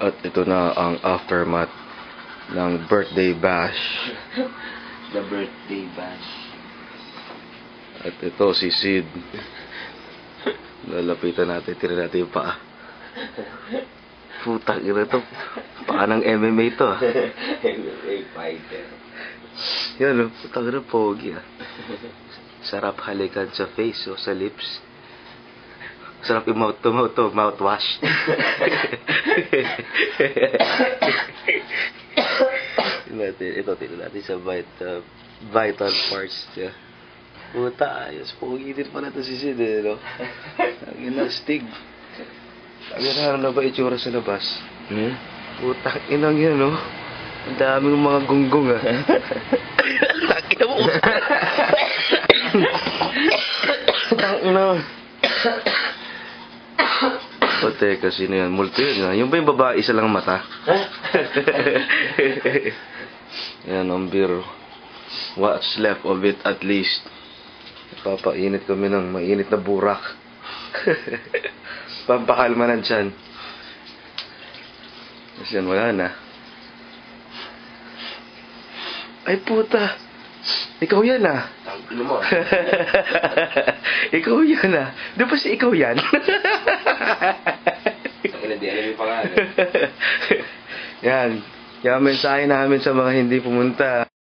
At ito na ang aftermath ng birthday bash. The birthday bash. At ito si Sid. Lalapitan natin, tira natin yung paa. Putang ina to. Paa ng MMA to ah. MMA fighter. Yan oh, putang ina pogi ah. Sarap halikan sa face o sa lips. Sarap yung mouth to mouth to, mouthwash. Natin, ito, tingnan natin sa vital, vital parts niya. Puta, ayos, pogi din pala to si Sid eh, no? Ang ina, stig. Ang ina, ano na ba itsura sa labas? Hmm? Putang inang yan, no? Ang daming mga gunggong, ah. Takina mo! Putang ina. O teka, sino yan? Multo yun. Yung ba yung babae, isa lang mata? yan, ang biro. What's left of it at least? Papainit kami ng mainit na burak. Pampakalma ng tiyan. Tapos yan, wala na. Ay puta! Ikaw yan ah! Ano mo? ikaw yan ah! Di ba si ikaw yan? Ang ina, di alam yung pangalan. yan. Kaya mensahe namin sa mga hindi pumunta.